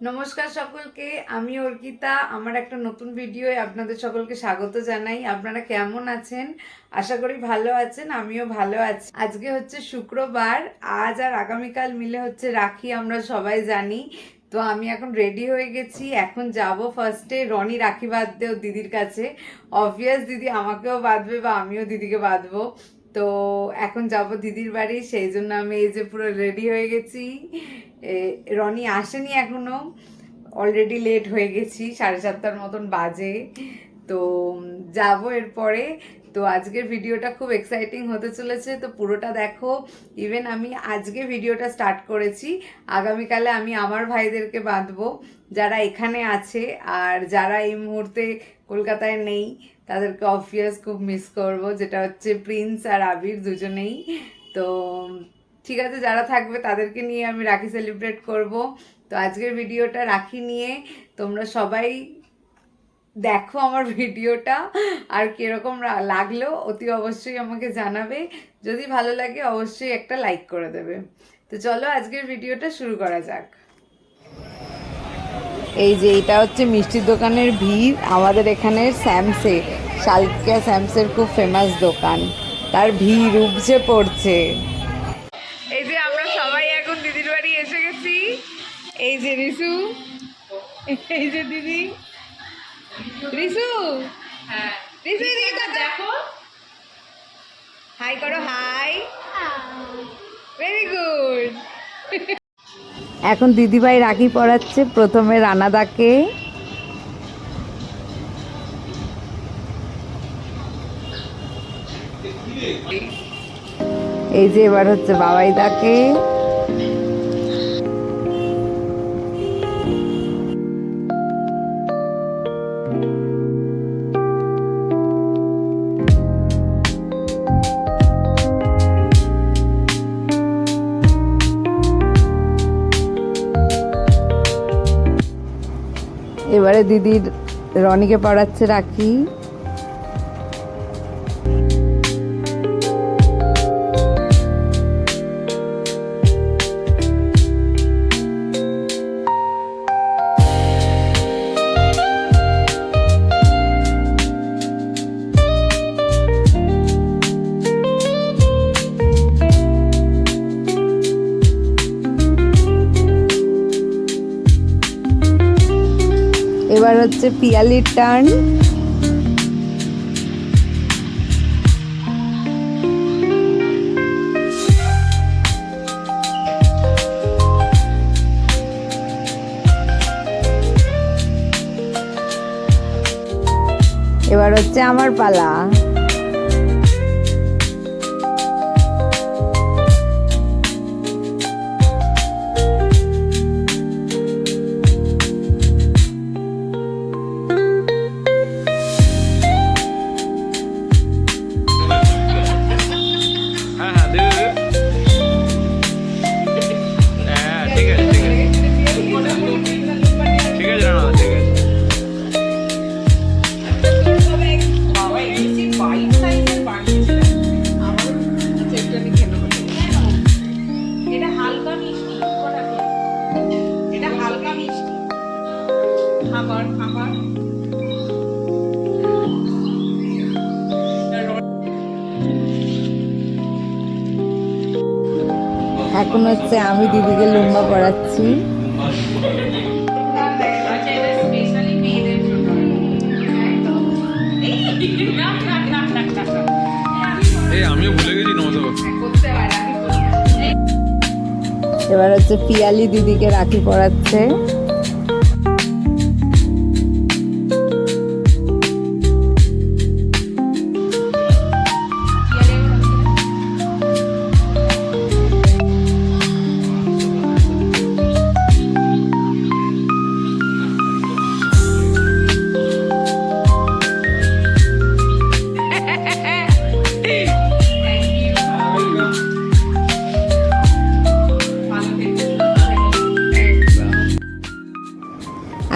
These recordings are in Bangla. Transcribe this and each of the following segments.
নমস্কার সকলকে, আমি অর্কিতা। আমার একটা নতুন ভিডিওয়ে আপনাদের সকলকে স্বাগত জানাই। আপনারা কেমন আছেন? আশা করি ভালো আছেন, আমিও ভালো আছি। আজকে হচ্ছে শুক্রবার, আজ আর আগামীকাল মিলে হচ্ছে রাখি, আমরা সবাই জানি। তো আমি এখন রেডি হয়ে গেছি, এখন যাব ফার্স্টে রনি রাখি বাঁধতে ওর দিদির কাছে। অবভিয়াস দিদি আমাকেও বাঁধবে বা আমিও দিদিকে বাঁধবো। তো এখন যাব দিদির বাড়ি, সেই জন্য আমি এই যে পুরো রেডি হয়ে গেছি। রনি আসেনি এখনও। অলরেডি লেট হয়ে গেছি, সাড়ে সাতটার মতন বাজে। তো যাব এরপরে। তো আজকের ভিডিওটা খুব এক্সাইটিং হতে চলেছে। তো পুরোটা দেখো। ইভেন আমি আজকে ভিডিওটা স্টার্ট করেছি। আগামীকালে আমি আমার ভাইদেরকে বাঁধবো, যারা এখানে আছে। আর যারা এই মুহূর্তে কলকাতায় নেই, তাদেরকে অবভিয়াস খুব মিস করব, যেটা হচ্ছে প্রিন্স আর আবির দুজনেই। তো ঠিক আছে, যারা থাকবে তাদেরকে নিয়ে আমি রাখি সেলিব্রেট করব। তো আজকের ভিডিওটা রাখি নিয়ে তোমরা সবাই দেখো আমার ভিডিওটা আর কীরকম লাগল অতি অবশ্যই আমাকে জানাবে। যদি ভালো লাগে অবশ্যই একটা লাইক করে দেবে। তো চলো আজকের ভিডিওটা শুরু করা যাক। এই যে এটা হচ্ছে মিষ্টির দোকানের ভিড়। আমাদের এখানে স্যামসে শালকিয়া স্যামসের খুব ফেমাস দোকান। তার ভিড় উপচে পড়ছে। এই যে রিসু। এই যে দিদি। রিসু। হ্যাঁ। রিসু দেখো। হাই করো হাই। ভেরি গুড এখন দিদিভাই রাখি পড়াচ্ছে প্রথমে রানাদাকে। এই যে এবার হচ্ছে বাবাইদাকে। এবারে দিদির রনিকে পড়াচ্ছে রাখি। এবার হচ্ছে পিয়ালির টার্ন এবার হচ্ছে আমার পালা। এখন হচ্ছে আমি দিদিকে লুম্বা পড়াচ্ছি আমিও ভুলে গেছি এবার হচ্ছে পিয়ালি দিদিকে রাখি পড়াচ্ছে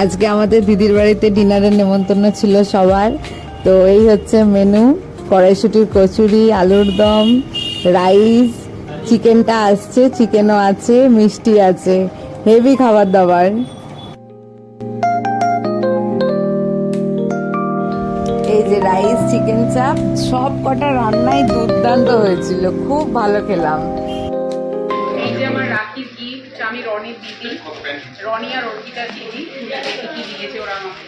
আজকে আমাদের দিদির বাড়িতে ডিনারের নেমন্তন্ন ছিল সবার। তো এই হচ্ছে মেনু, কড়াইশুটির কচুরি, আলুর দম, রাইস, চিকেনটা আসছে, চিকেনও আছে, মিষ্টি আছে, হেভি খাবার দাবার। এই যে রাইস, চিকেন চাপ সব কটা রান্নায় দুর্দান্ত হয়েছিল, খুব ভালো খেলাম। রনির দিদি রনি আর অর্পিতার দিদি কি দিয়েছে ওরা আমাকে।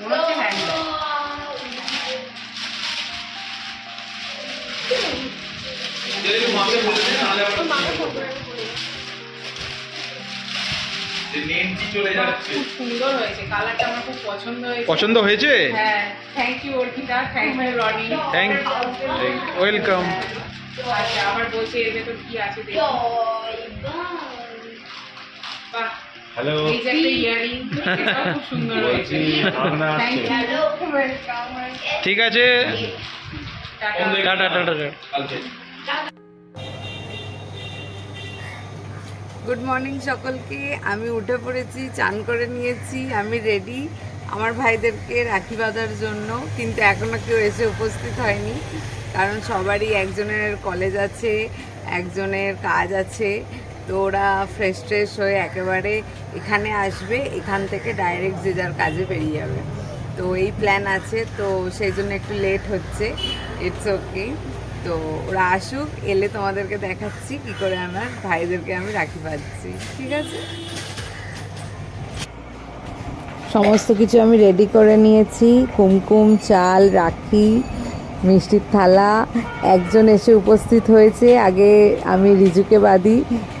মনে হচ্ছে হ্যান্ডব্যাগ খুব সুন্দর হয়েছে কালারটা আমার খুব পছন্দ হয়েছে। পছন্দ হয়েছে? হ্যাঁ thank you Arpita thank you Roni. Thank welcome আচ্ছা আবার বলছে এর ভেতর কি আছে দেখি। বাহ হ্যালো এই যে একটা ইয়ারিং। খুব সুন্দর হয়েছে। ঠিক আছে। Tata tata tata good morning সকলকে। আমি উঠে পড়েছি চান করে নিয়েছি আমি রেডি আমার ভাইদেরকে রাখি বাঁধার জন্য কিন্তু এখনও কেউ এসে উপস্থিত হয়নি। কারণ সবারই একজনের কলেজ আছে, একজনের কাজ আছে। তো ওরা ফ্রেশ ট্রেশ হয়ে একেবারে এখানে আসবে, এখান থেকে ডাইরেক্ট যে যার কাজে বেরিয়ে যাবে। তো এই প্ল্যান আছে, তো সেই জন্য একটু লেট হচ্ছে। ইটস ওকে তো ওরা আসুক, এলে তোমাদেরকে দেখাচ্ছি কি করে আমার ভাইদেরকে আমি রাখি পাচ্ছি, ঠিক আছে? সমস্ত কিছু আমি রেডি করে নিয়েছি। কুমকুম, চাল, রাখি মিষ্টির থালা। একজন এসে উপস্থিত হয়েছে। আগে আমি রিজুকে বাদি,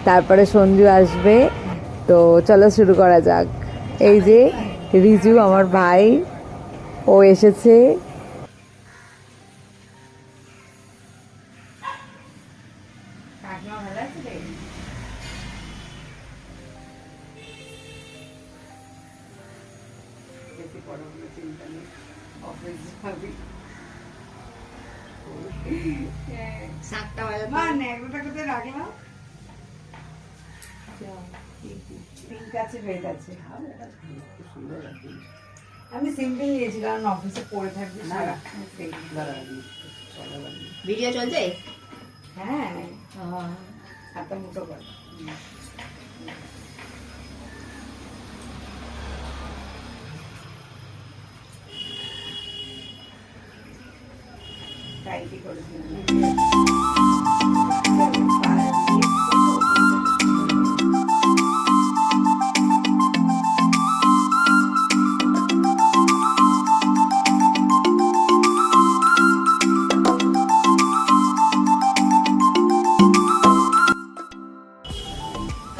তারপরে সঞ্জু আসবে। তো চলো শুরু করা যাক। এই যে রিজু আমার ভাই, ও এসেছে। সাতটা বাজে মা ন্যাকড়াটা কোথায় রাখলাম। পিঙ্ক আছে রেড আছে। আমি সিম্পল নিয়েছি কারণ অফিসে পরে থাকবি সারা। ভিডিও চলছে? হ্যাঁ। হাতটা মুঠো কর।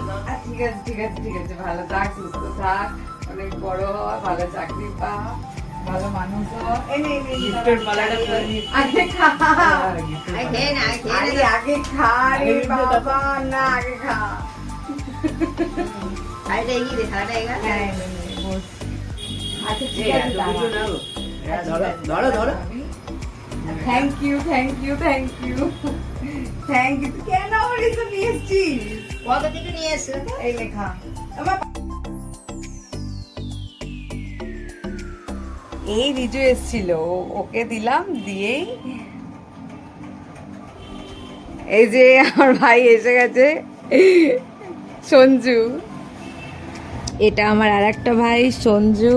আচ্ছা, ঠিক আছে ঠিক আছে ঠিক আছে ভালো থাক সুস্থ থাক অনেক বড় হওয়া ভালো চাকরি পা। ভালো মানুষ আগে খা। না আগে খা রে বাবা না আগে খা। আচ্ছা ঠিক আছে। Thank you thank you thank you thank you কেন আমার এসব নিয়ে এসছিস? কত থেকে নিয়ে এসছো? এই লেখা আমার এই রিজু এসছিল। ওকে দিলাম, দিয়েই এই যে আমার ভাই এসে গেছে। সঞ্জু, এটা আমার আর একটা ভাই, সঞ্জু।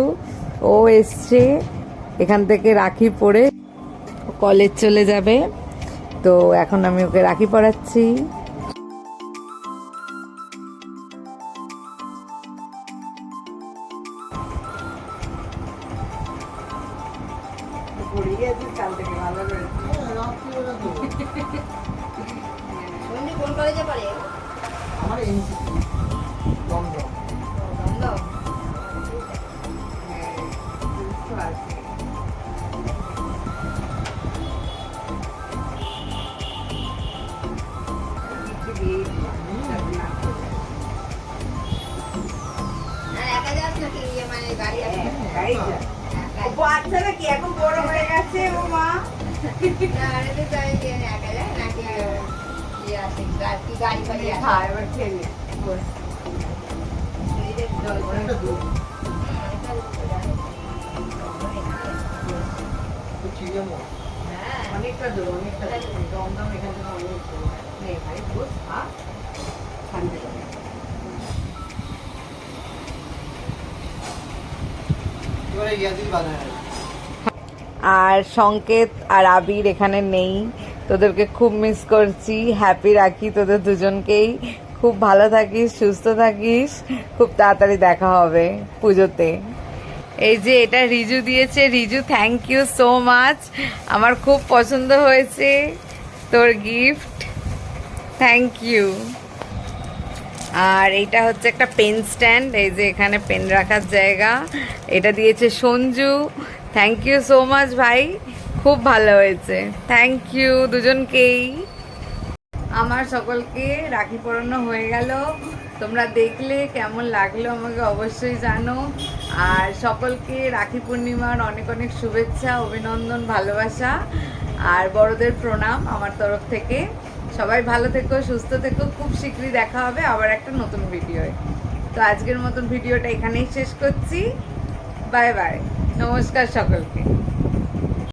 ও এসছে, এখান থেকে রাখি পরে কলেজ চলে যাবে। তো এখন আমি ওকে রাখি পরাচ্ছি সন্ধি কোন কলেজে পড়ে দমদম। নে। বস। নিজের জল করে। হুম, অনেকটা দূর করে যায়। হ্যাঁ। অনেকটা দূর অনেকটা দমদম এখান থেকে অনেক দূর নে ভাই বস খা শান্তি করে। আর সংকেত আর আবির এখানে নেই। তোদেরকে খুব মিস করছি। হ্যাপি রাখি তোদের দুজনকেই। খুব ভালো থাকিস, সুস্থ থাকিস। খুব তাড়াতাড়ি দেখা হবে পুজোতে। এই যে এটা রিজু দিয়েছে। Riju thank you so much আমার খুব পছন্দ হয়েছে তোর গিফট থ্যাংক ইউ আর এটা হচ্ছে একটা পেন স্ট্যান্ড এই যে এখানে পেন রাখার জায়গা। এটা দিয়েছে Sanju. Thank you so much ভাই। খুব ভালো হয়েছে। থ্যাংক ইউ দুজনকেই। আমার সকলকে রাখি পরানো হয়ে গেল। তোমরা দেখলে কেমন লাগল আমাকে অবশ্যই জানো। আর সকলকে রাখি পূর্ণিমার অনেক অনেক শুভেচ্ছা, অভিনন্দন, ভালোবাসা। আর বড়দের প্রণাম আমার তরফ থেকে। সবাই ভালো থেকো, সুস্থ থেকো। খুব শীঘ্রই দেখা হবে আবার একটা নতুন ভিডিওয়। তো আজকের মতন ভিডিওটা এখানেই শেষ করছি। বাই বাই নমস্কার সকলকে